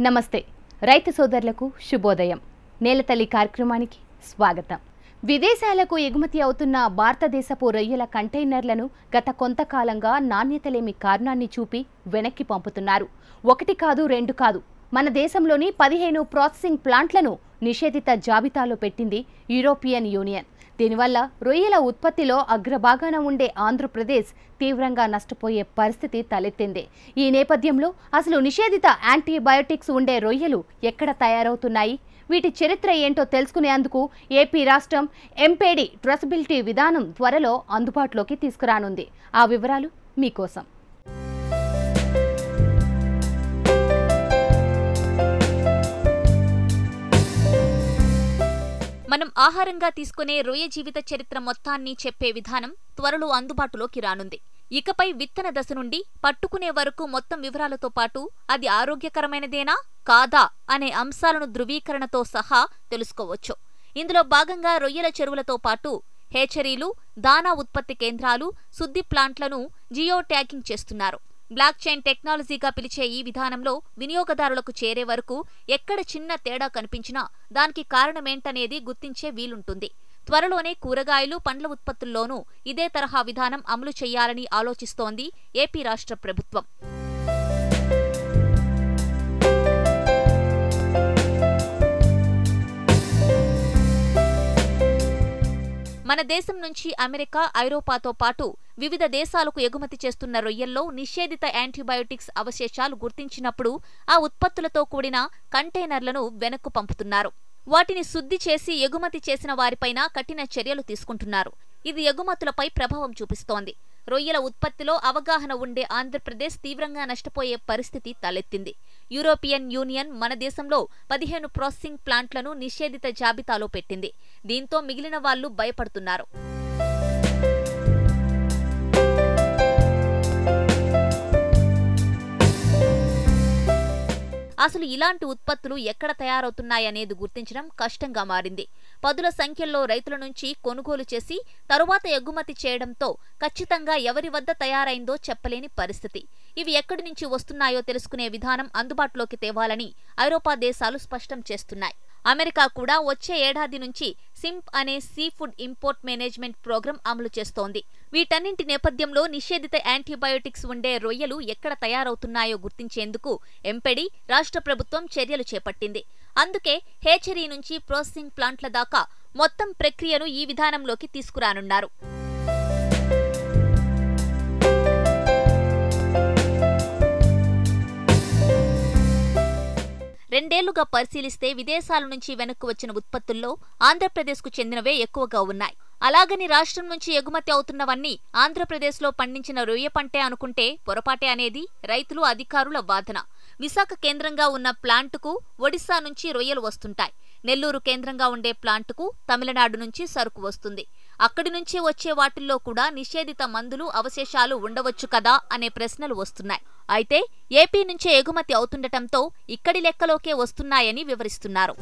నమస్తే. రైతు సోదరులకు శుభోదయం. నేలతల్లి కార్యక్రమానికి స్వాగతం. విదేశాలకు ఎగుమతి అవుతున్న భారతదేశపు రొయ్యల కంటైనర్లను గత కొంతకాలంగా నాణ్యత లేమి కారణాన్ని చూపి వెనక్కి పంపుతున్నారు. ఒకటి కాదు రెండు కాదు. మన దేశంలోని పదిహేను ప్రాసెసింగ్ ప్లాంట్లను నిషేధిత జాబితాలో పెట్టింది యూరోపియన్ యూనియన్. దీనివల్ల రొయ్యల ఉత్పత్తిలో అగ్రభాగాన ఉండే ఆంధ్రప్రదేశ్ తీవ్రంగా నష్టపోయే పరిస్థితి తలెత్తింది. ఈ నేపథ్యంలో అసలు నిషేధిత యాంటీబయోటిక్స్ ఉండే రొయ్యలు ఎక్కడ తయారవుతున్నాయి? వీటి చరిత్ర ఏంటో తెలుసుకునేందుకు ఏపీ రాష్ట్రం ఎంపేడి ట్రసబిలిటీ విధానం త్వరలో అందుబాటులోకి తీసుకురానుంది. ఆ వివరాలు మీకోసం. మనం ఆహారంగా తీసుకునే రొయ్య జీవిత చరిత్ర మొత్తాన్ని చెప్పే విధానం త్వరలో అందుబాటులోకి రానుంది. ఇకపై విత్తన దశ నుండి పట్టుకునే వరకు మొత్తం వివరాలతో పాటు అది ఆరోగ్యకరమైనదేనా? కాదా? అనే అంశాలను ధృవీకరణతో సహా తెలుసుకోవచ్చు. ఇందులో భాగంగా రొయ్యల చెరువులతో పాటు హేచరీలు దానా ఉత్పత్తి కేంద్రాలు శుద్ధి ప్లాంట్లను జియో ట్యాగింగ్ చేస్తున్నారు. బ్లాక్ చైన్ టెక్నాలజీగా పిలిచే ఈ విధానంలో వినియోగదారులకు చేరే వరకు ఎక్కడ చిన్న తేడా కనిపించినా దానికి కారణమేంటనేది గుర్తించే వీలుంటుంది. త్వరలోనే కూరగాయలు పండ్ల ఉత్పత్తుల్లోనూ ఇదే తరహా విధానం అమలు చేయాలని ఆలోచిస్తోంది ఏపీ రాష్ట్ర ప్రభుత్వం. మన దేశం నుంచి అమెరికా ఐరోపాతో పాటు వివిధ దేశాలకు ఎగుమతి చేస్తున్న రొయ్యల్లో నిషేధిత యాంటీబయోటిక్స్ అవశేషాలు గుర్తించినప్పుడు ఆ ఉత్పత్తులతో కూడిన కంటైనర్లను వెనక్కు పంపుతున్నారు. వాటిని శుద్ధి చేసి ఎగుమతి చేసిన వారిపైన కఠిన చర్యలు తీసుకుంటున్నారు. ఇది ఎగుమతులపై ప్రభావం చూపిస్తోంది. రొయ్యల ఉత్పత్తిలో అవగాహన ఉండే ఆంధ్రప్రదేశ్ తీవ్రంగా నష్టపోయే పరిస్థితి తలెత్తింది. యూరోపియన్ యూనియన్ మన దేశంలో పదిహేను ప్రాసెసింగ్ ప్లాంట్లను నిషేధిత జాబితాలో పెట్టింది. దీంతో మిగిలిన వాళ్ళు భయపడుతున్నారు. అసలు ఇలాంటి ఉత్పత్తులు ఎక్కడ తయారవుతున్నాయనేది గుర్తించడం కష్టంగా మారింది. పదుల సంఖ్యలో రైతుల నుంచి కొనుగోలు చేసి తరువాత ఎగుమతి చేయడంతో ఖచ్చితంగా ఎవరి వద్ద తయారైందో చెప్పలేని పరిస్థితి. ఇవి ఎక్కడి నుంచి వస్తున్నాయో తెలుసుకునే విధానం అందుబాటులోకి తేవాలని ఐరోపా దేశాలు స్పష్టం చేస్తున్నాయి. అమెరికా కూడా వచ్చే ఏడాది నుంచి సింప్ అనే sea food import management programme అమలు చేస్తోంది. వీటన్నింటి నేపథ్యంలో నిషేధిత యాంటీబయోటిక్స్ ఉండే రొయ్యలు ఎక్కడ తయారవుతున్నాయో గుర్తించేందుకు ఎంపెడి రాష్ట్ర ప్రభుత్వం చర్యలు చేపట్టింది. అందుకే హేచరీ నుంచి ప్రాసెసింగ్ ప్లాంట్ల దాకా మొత్తం ప్రక్రియను ఈ విధానంలోకి తీసుకురానున్నారు. రెండేళ్ళుగా పరిశీలిస్తే విదేశాల నుంచి వెనక్కు వచ్చిన ఉత్పత్తుల్లో ఆంధ్రప్రదేశ్కు చెందినవే ఎక్కువగా ఉన్నాయి. అలాగని రాష్ట్రం నుంచి ఎగుమతి అవుతున్నవన్నీ ఆంధ్రప్రదేశ్లో పండించిన రొయ్య పంటే అనుకుంటే పొరపాటే అనేది రైతులు అధికారుల వాదన. విశాఖ కేంద్రంగా ఉన్న ప్లాంటుకు ఒడిశా నుంచి రొయ్యలు వస్తుంటాయి. నెల్లూరు కేంద్రంగా ఉండే ప్లాంటుకు తమిళనాడు నుంచి సరుకు వస్తుంది. అక్కడి నుంచి వచ్చే వాటిల్లో కూడా నిషేధిత మందులు అవశేషాలు ఉండవచ్చు కదా అనే ప్రశ్నలు వస్తున్నాయి. అయితే ఏపీ నుంచే ఎగుమతి అవుతుండటంతో ఇక్కడి లెక్కలోకే వస్తున్నాయని వివరిస్తున్నారు.